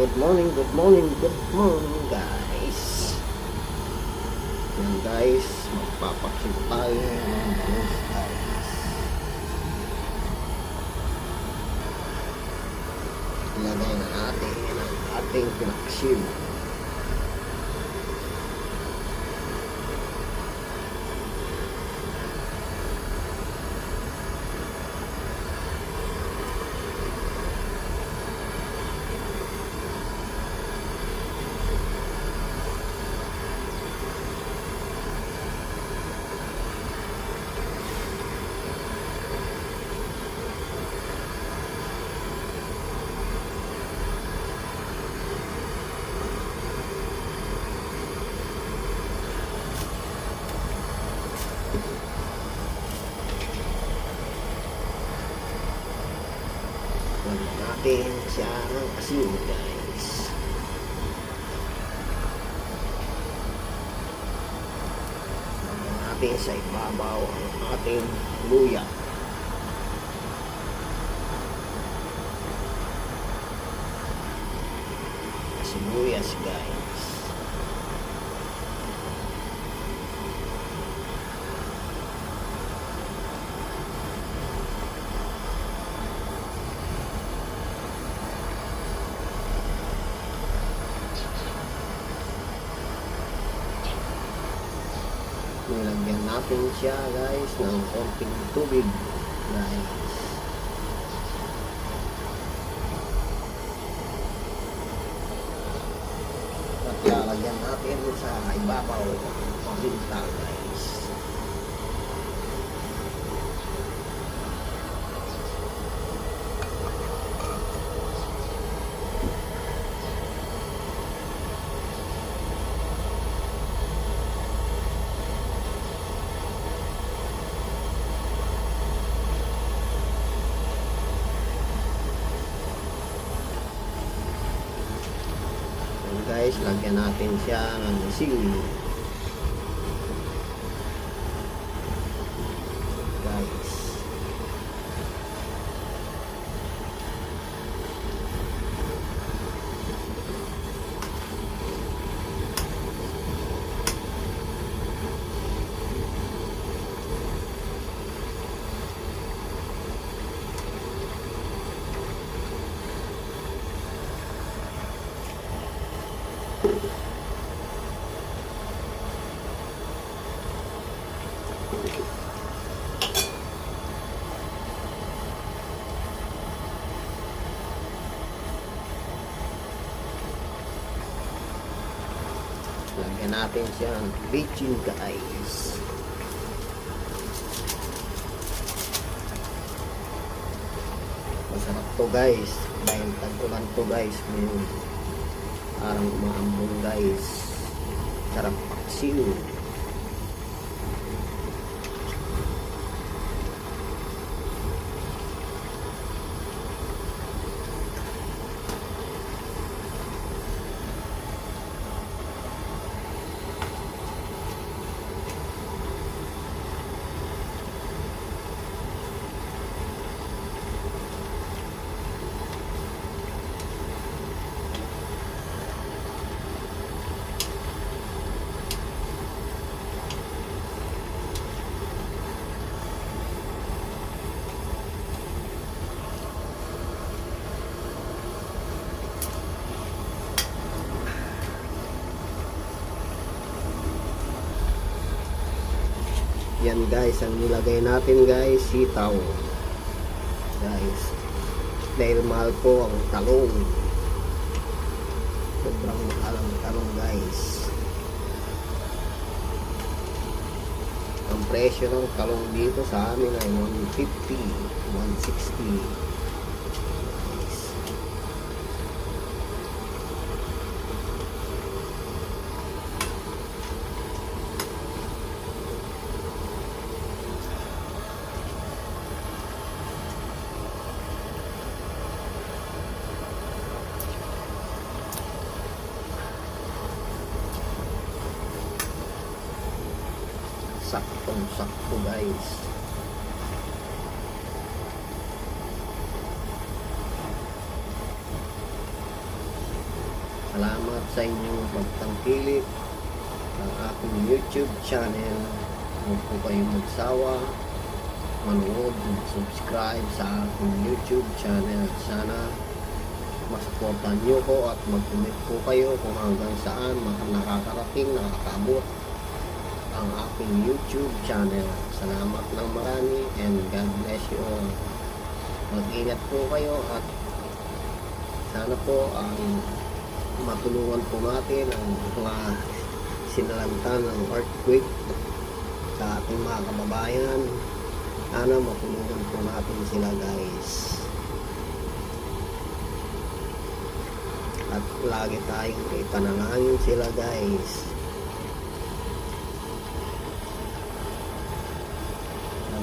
Good morning, good morning, good morning guys. Yan guys, magpapakit tayo ng bus guys. Ilagay na natin ang ating pinaksim. Lagyan natin siya ng asin guys. Lagyan natin sa ibabaw ang ating luya. Sibuyas guys. Nilagyan natin siya guys ng konting tubig guys. At lalagyan natin sa ibabaw paminta guys. Ayan guys, lagyan natin siya ng sili. Guys. Lagyan natin siya ng bitchin guys. Masarap to guys. Dahil tagpulan to guys. Ngayon. Parang umambong guys. Sarap paksiw. Yan guys, ang nilagay natin guys, sitaw. Guys, dahil mahal po ang talong. Sobrang mahal ang talong guys. Ang presyo ng talong dito sa amin ay 150, 160. Saktong sakto guys. salamat sa inyong pagtangkilik ng aking YouTube channel. Huwag po kayong magsawa manood and subscribe sa aking YouTube channel. Sana masuportan nyo ko at mag-comment po kayo kung hanggang saan nakakarating, nakakabot ang aking YouTube channel. Salamat ng marami and God bless you all. Mag-ingat po kayo at sana po ang matulungan po natin ang mga sinalanta ng earthquake sa ating mga kababayan. Sana matulungan po natin sila guys. At lagi tayong ipanalangin sila guys.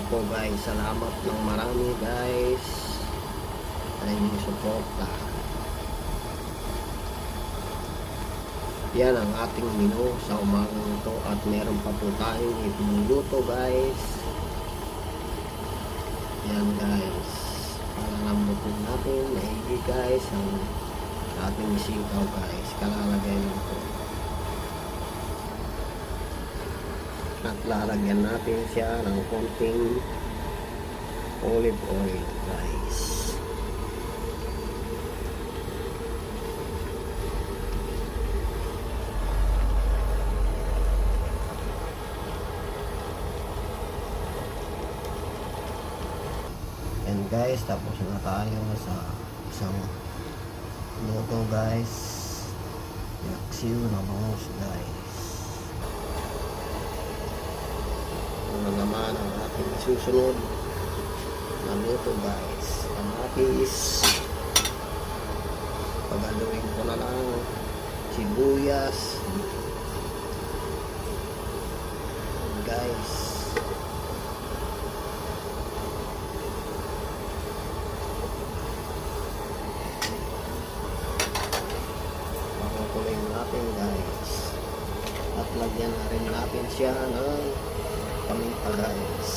Po guys, salamat ng marami guys sa inyong suporta. Yan ang ating menu sa umagang ito at meron pa po tayong ipinuluto guys. Yan guys. Para lambutin natin, maigi guys ang ating sitaw guys. Kalalagay lang po. At lalagyan natin siya ng konting olive oil guys. And guys, tapos na tayo sa isang luto guys. Yaksiw na bangus guys. Ano naman ang ating susunod na luto guys. Kamatis. Pagaluin ko na lang sibuyas. Guys. Makukuloy natin guys. At lagyan na rin natin siya ng paminta guys.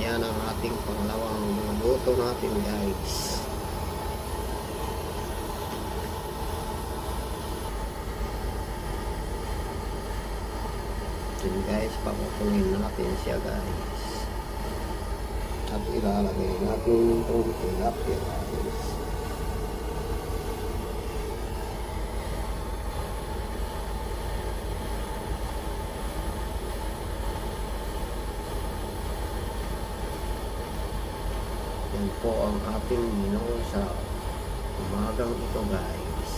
Yan ang ating pangalawang luto natin guys. Then guys, pakukunin natin siya guys. At ilalagay natin itong tilapia guys. Yan po ang ating menu sa umagang ito guys.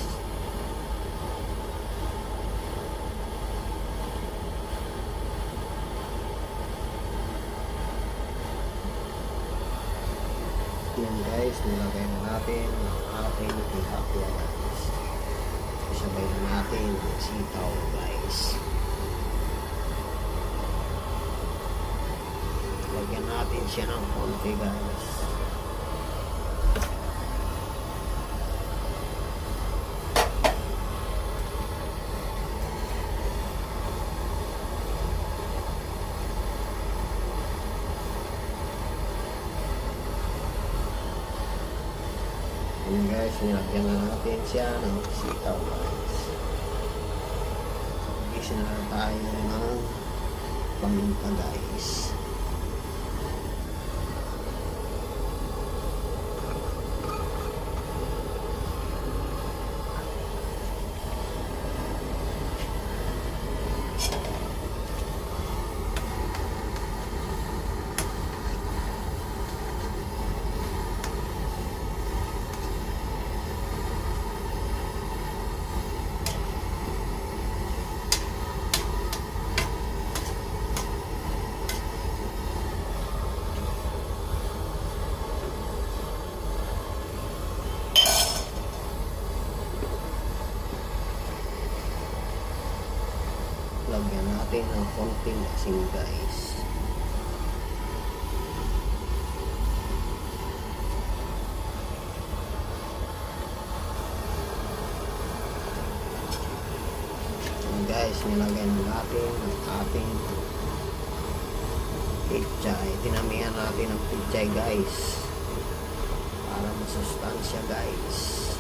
Yan guys, nilagay na natin ang ating tilapia guys. Isabay na natin ang sitaw guys. Lagyan natin siya ng konti guys. Yan guys, nilagyan na natin siya ng sitaw guys. Gisa na tayo ng paminta guys. natin ng konting asin guys. And guys nilagay na natin ang ating pichay dinamihan natin ang pichay guys para masustansya guys.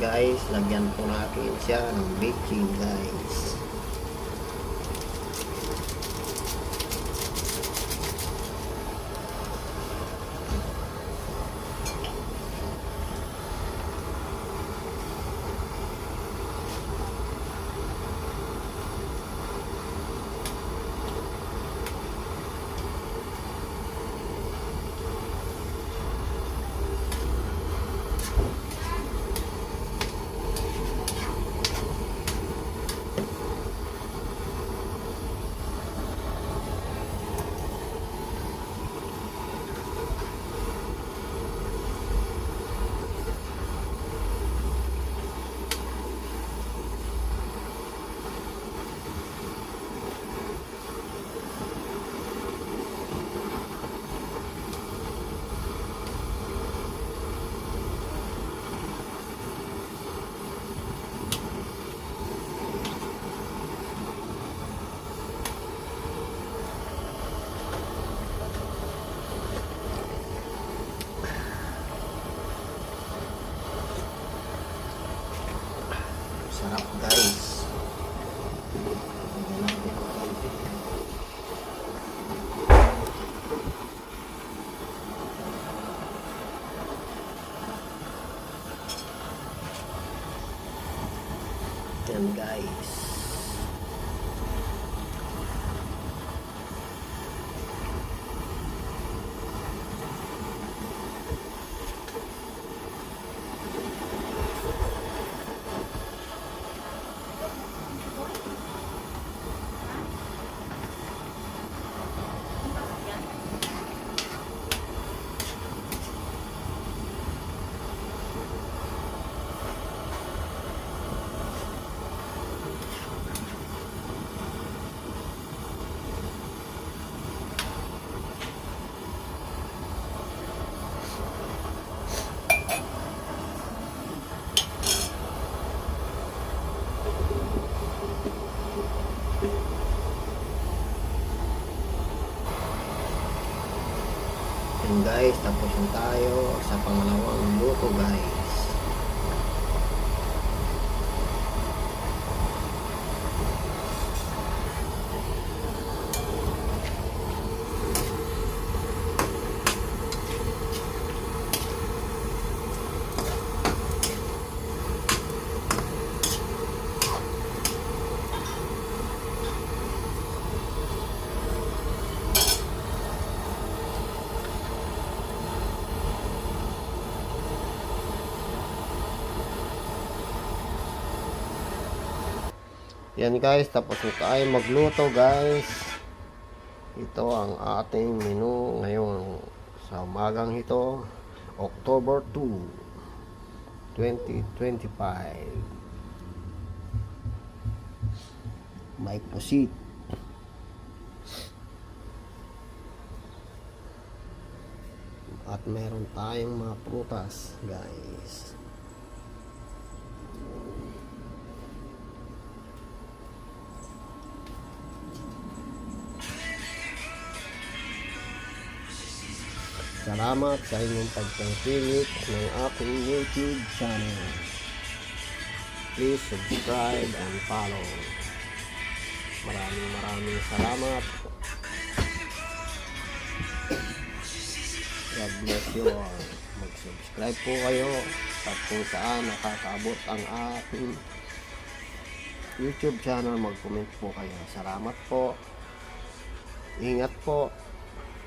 Guys, lagyan po natin siya ng baking guys. Sarap guys. Lagyan natin ng konti. Yan guys. Yan guys, tapos tayo sa pangalawang luto guys. Yan guys, tapos na tayo magluto guys. Ito ang ating menu ngayon sa umagang ito, October 2, 2025. May pusit. At meron tayong mga prutas guys. Salamat sa inyong pagtangkilik ng aking YouTube channel. Please subscribe and follow. Maraming maraming salamat. God bless you all. Mag-subscribe po kayo at kung saan nakakaabot ang aking YouTube channel, mag-comment po kayo. Salamat po. Ingat po.